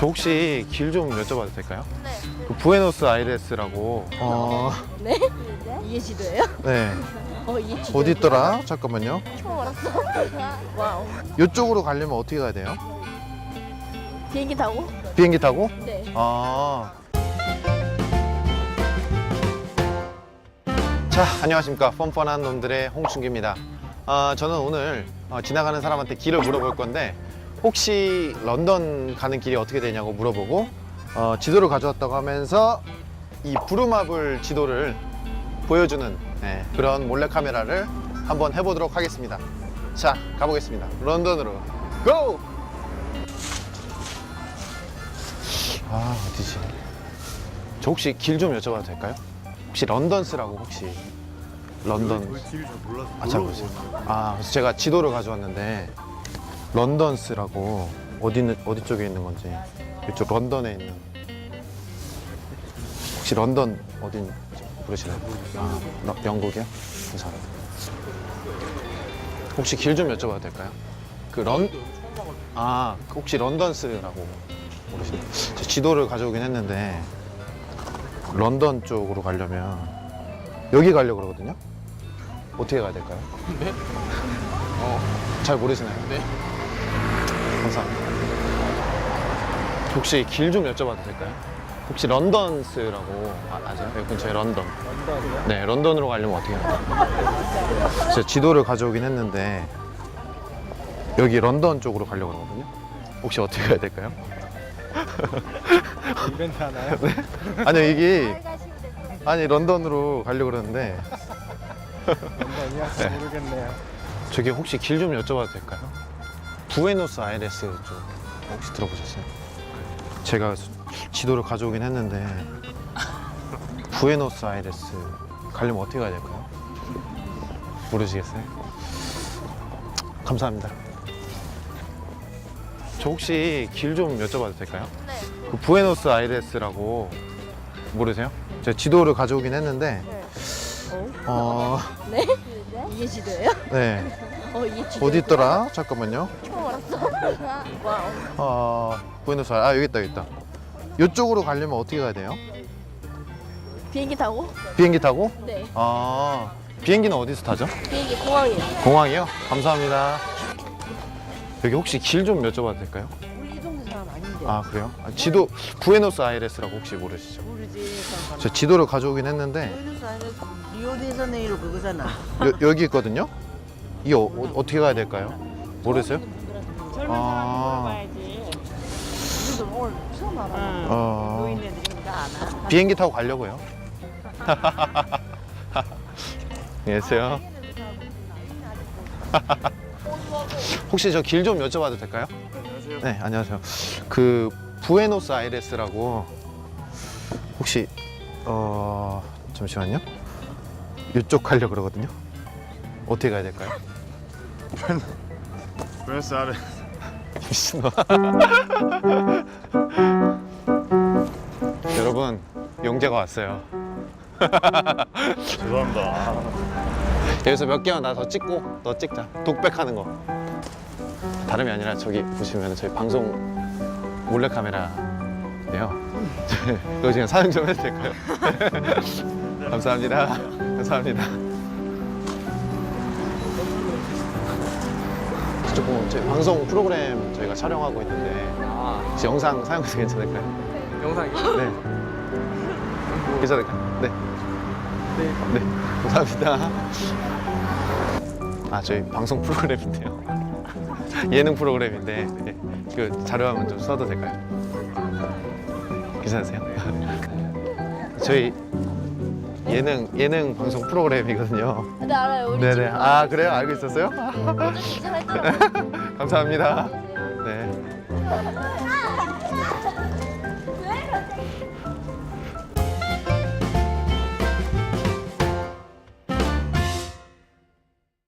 저 혹시 길 좀 여쭤봐도 될까요? 네. 그 부에노스 아이레스라고. 어, 네? 이게 지도예요? 네. 어, 이게 지도. 어디 있더라? 잠깐만요. 처음 알았어. 와우. 이쪽으로 가려면 어떻게 가야 돼요? 비행기 타고? 비행기 타고? 네. 아. 자, 안녕하십니까. 뻔뻔한 놈들의 홍춘기입니다. 아, 저는 오늘 어, 지나가는 사람한테 길을 물어볼 건데, 혹시 런던 가는 길이 어떻게 되냐고 물어보고, 어, 지도를 가져왔다고 하면서 이 부루마블 지도를 보여주는 네, 그런 몰래카메라를 한번 해보도록 하겠습니다. 자, 가보겠습니다. 런던으로 고! 아, 어디지? 저 혹시 길 좀 여쭤봐도 될까요? 혹시 런던스라고 혹시 런던 길을 잘 몰라서 아, 잘 모르세요. 아, 그래서 제가 지도를 가져왔는데 런던스라고 어디 어디 쪽에 있는 건지 이쪽 런던에 있는 혹시 런던 어딘지 모르시나요? 아, 러- 영국이요? 감사합니다. 혹시 길 좀 여쭤봐도 될까요? 그 런, 아, 그 혹시 런던스라고 모르시나요? 저 지도를 가져오긴 했는데 런던 쪽으로 가려면 여기 가려고 그러거든요? 어떻게 가야 될까요? 네? 어, 잘 모르시나요? 네. 감사합니다. 혹시 길 좀 여쭤봐도 될까요? 혹시 런던스라고 아, 아세요? 여기 근처에 런던. 런던이요? 네, 런던으로 가려면 어떻게 해야 돼요? 제가 지도를 가져오긴 했는데 여기 런던 쪽으로 가려고 그러거든요. 혹시 어떻게 가야 될까요? 이벤트 하나요? 아니요, 이게 아니 런던으로 가려고 그러는데 런던이요? 네. 모르겠네요. 저기 혹시 길 좀 여쭤봐도 될까요? 부에노스 아이레스 쪽 혹시 들어보셨어요? 제가 수- 지도를 가져오긴 했는데 부에노스 아이레스 가려면 어떻게 가야 될까요? 모르시겠어요? 감사합니다. 저 혹시 길 좀 여쭤봐도 될까요? 네. 그 부에노스 아이레스라고 모르세요? 제가 지도를 가져오긴 했는데 어, 네? 이게 지도예요? 네 어, 이게 지도. 어디 있더라? 잠깐만요. 알았어. 와우. 어, 부에노스 아이레스. 아 여기 있다 여기 있다. 이쪽으로 가려면 어떻게 가야 돼요? 비행기 타고? 비행기 타고? 네. 아 비행기는 어디서 타죠? 비행기 공항이에요. 공항이요? 감사합니다. 여기 혹시 길 좀 여쭤봐도 될까요? 우리 이 동네 사람 아닌데 아 그래요? 아, 지도 부에노스 아이레스라고 혹시 모르시죠? 모르지 저 지도를 가져오긴 했는데 부에노스 아이레스 리오데자네이루 그거잖아 여, 여기 있거든요. 이 어, 어, 떻게 가야 될까요? 모르세요? 젊은 아. 사람이 물어봐야지 우리도 오늘 처음 알아 어, 노인네들이 다 아나 비행기 타고 가려고요. 안녕하세요. 혹시 저 길 좀 여쭤봐도 될까요? 안녕하세요. 네, 안녕하세요. 그 부에노스 아이레스라고 혹시 어 잠시만요. 이쪽 가려 고 그러거든요. 어떻게 가야 될까요? 브레스 아래 미친놈. 여러분, 용재가 왔어요. 죄송합니다. 여기서 몇 개만 나 더 찍고 더 찍자. 독백하는 거. 다름이 아니라 저기 보시면 저희 방송 몰래카메라인데요. 이거 지금 사용 좀 해도 될까요? 감사합니다. 감사합니다. 조금 저희 방송 프로그램 저희가 촬영하고 있는데 아, 혹시 영상 사용해도 괜찮을까요? 영상이요? 네. 괜찮을까요? 네. 네. 네. 감사합니다. 아, 저희 방송 프로그램인데요. 예능 프로그램인데, 네. 그 자료 한번 좀 써도 될까요? 괜찮으세요? 저희 예능, 예능 방송 프로그램이거든요. 네, 알아요. 우리 네네. 친구가 아, 그래요? 알고 있었어요? 이상했더라고요. 감사합니다. 네.